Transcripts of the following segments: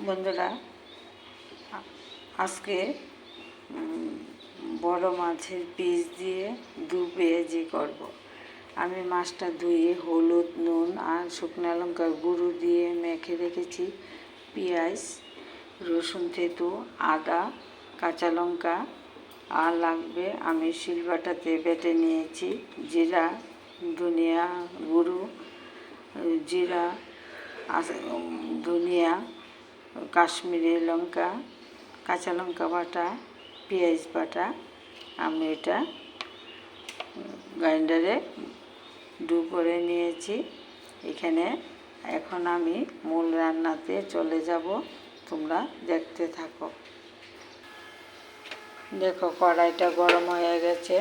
বন্ধুরা, আজকে বড় মাছের পিস দিয়ে দু পেঁয়াজি করব। আমি মাছটা ধুয়ে হলুদ, নুন আর শুকনো লঙ্কার গুঁড়ো দিয়ে মেখে রেখেছি পেঁয়াজ, রসুন থেতু, আদা, কাঁচা লঙ্কা আর লাগবে আমি শিলবাটাতে বেটে নিয়েছি জিরা, ধনিয়া গুঁড়ো, জিরা ধনিয়া কাশ্মীরি লঙ্কা, কাঁচা লঙ্কা বাটা, পেঁয়াজ বাটা, আমি এটা গ্রাইন্ডারে ডু করে নিয়েছি। এখানে এখন আমি মূল রান্নাতে চলে যাব, তোমরা দেখতে থাকো। দেখো, কড়াইটা গরম হয়ে গেছে।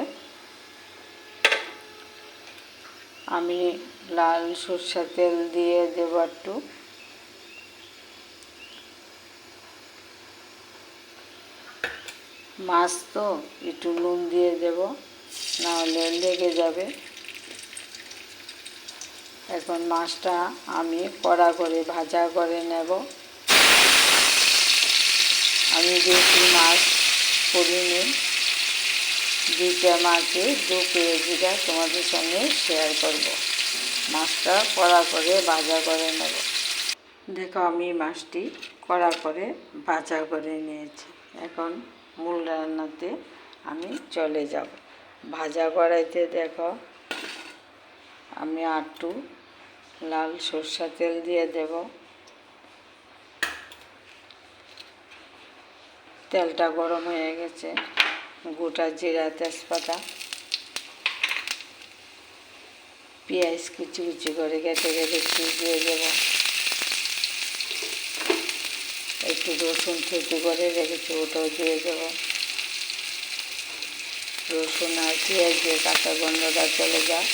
আমি লাল সরষের তেল দিয়ে দেবো একটু। মাছ তো একটু নুন দিয়ে দেব, নাহলে লেগে যাবে। এখন মাছটা আমি কড়া করে ভাজা করে নেব। আমি বেশি মাছ করিনি, দুইটা মাছে দু কেজিটা তোমাদের সঙ্গে শেয়ার করব। মাছটা কড়া করে ভাজা করে নেব। দেখো আমি মাছটি কড়া করে ভাজা করে নিয়েছি। এখন মূল রান্নাতে আমি চলে যাব। ভাজা কড়াইতে দেখো, আমি আটটু লাল সরষা তেল দিয়ে দেব। তেলটা গরম হয়ে গেছে, গোটা জিরা তেজপাতা, পেঁয়াজ কুচি কুচি করে কেটে রেখেছি দিয়ে দেবো। একটু রসুন থেতু করে রেখেছি, ওটাও দিয়ে দেবো। রসুন আর পেঁয়াজ দিয়ে কাঁচা গন্ধটা চলে যায়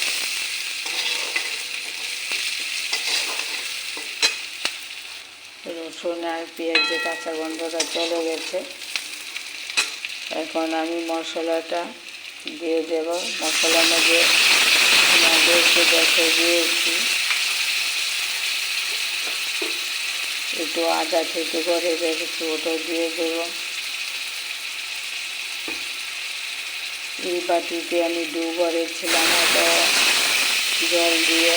রসুন আর পেঁয়াজে কাঁচা গন্ধটা চলে গেছে। এখন আমি মশলাটা দিয়ে দেব। মশলার মধ্যে দেখে দিয়েছি। একটু আদা থেতু করে রেখেছি ওটাও দিয়ে দেবো। এই বাটিতে আমি ডু করেছিলাম ওটা জল দিয়ে।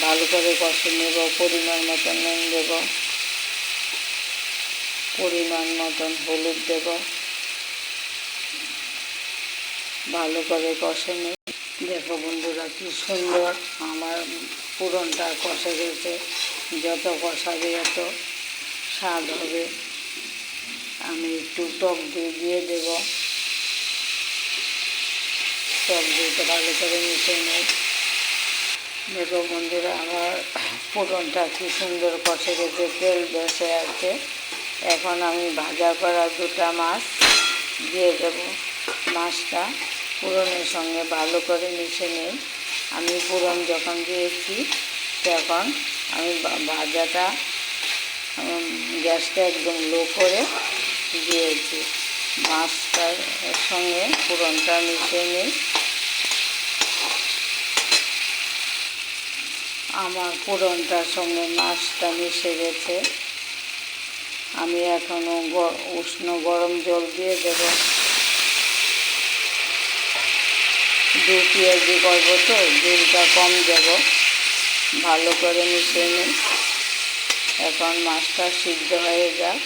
ভালো করে কষে নেব, পরিমাণ মতন নুন দেব। পরিমাণ মতন হলুদ দেব। ভালো করে কষে নিই। দেখো বন্ধুরা কি সুন্দর আমার পুরনটা কষে গেছে। যত কষাবে এত স্বাদ হবে, আমি একটু টক দই দিয়ে দেব। টক দইটা ভালো করে মিশে নিই। দেখো বন্ধুরা, আমার পুরনটা কি সুন্দর কষে গেছে, তেল বেসে আছে। এখন আমি ভাজা করা দুটা মাছ দিয়ে দেব। মাছটা পুরনের সঙ্গে ভালো করে মিশে নিই। আমি পুরন যখন দিয়েছি, তখন আমি ভাজাটা গ্যাসটা একদম লো করে দিয়েছি। মাছটার সঙ্গে পুরনটা মিশিয়ে নিই। আমার পুরনটার সঙ্গে মাছটা মিশে গেছে। আমি এখনও উষ্ণ গরম জল দিয়ে দেব। দু পেঁয়াজি করব তো দুলটা কম দেব। ভালো করে মিশিয়ে নিই এখন মাছটা সিদ্ধ হয়ে যাক।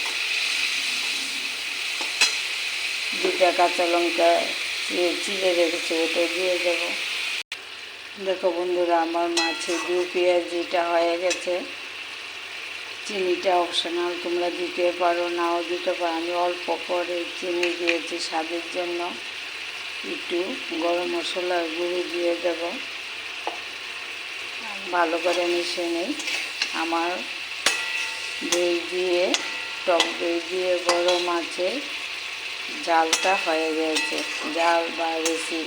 দুটা কাঁচা লঙ্কা চি- চিড়ে রেখেছি, ওটা দিয়ে দেব। দেখো বন্ধুরা, আমার মাছে দু পেঁয়াজিটা হয়ে গেছে। চিনিটা অপশনাল, তোমরা দিতে পারো, নাও দিতে পারো। আমি অল্প করে চিনি দিয়েছি স্বাদের জন্য। একটু গরম মশলার গুঁড়ো দিয়ে দেব। ভালো করে মিশিয়ে নিই। আমার দই দিয়ে, টক দই দিয়ে বড় মাছের জালটা হয়ে গেছে। জাল বা বেশি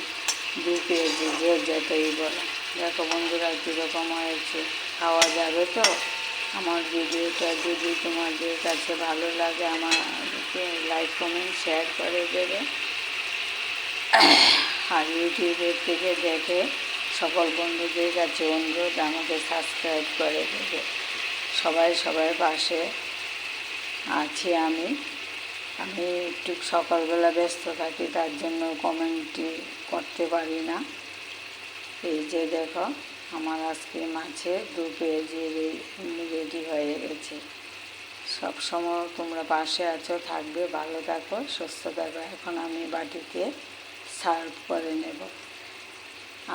দু কেজি, যে যতই বলে। দেখো বন্ধুরা কীরকম হয়েছে। খাওয়া যাবে তো? আমার ভিডিওটা যদি তোমাদের কাছে ভালো লাগে, আমাকে লাইক কমেন্ট শেয়ার করে দেবে। আর ইউটিউবের থেকে দেখে সকল বন্ধুদের কাছে অনুরোধ, আমাকে সাবস্ক্রাইব করে দেবে। সবাই সবার পাশে আছি আমি। আমি একটু সকালবেলা ব্যস্ত থাকি, তার জন্য কমেন্টটি করতে পারি না। এই যে দেখো, আমার আজকে মাছে দু কেজি রেডি হয়ে গেছে। সব সময় তোমরা পাশে আছো, থাকবে, ভালো থাকো, সুস্থ থাকো। এখন আমি বাটিতে সার্ভ করে নেব।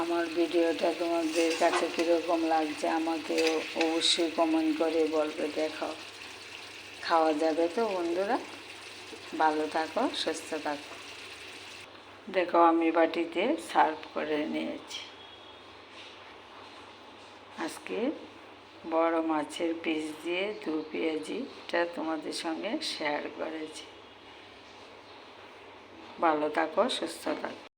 আমার ভিডিওটা তোমাদের কাছে কীরকম লাগছে আমাকে অবশ্যই কমেন্ট করে বলবে, দেখো। খাওয়া যাবে তো বন্ধুরা? ভালো থাকো, সুস্থ থাকো। দেখো আমি বাটিতে সার্ভ করে নিয়েছি। আজকে বড় মাছের পিস দিয়ে দু পেঁয়াজিটা তোমাদের সঙ্গে শেয়ার করেছি। ভালো থাকো, সুস্থ থাকো।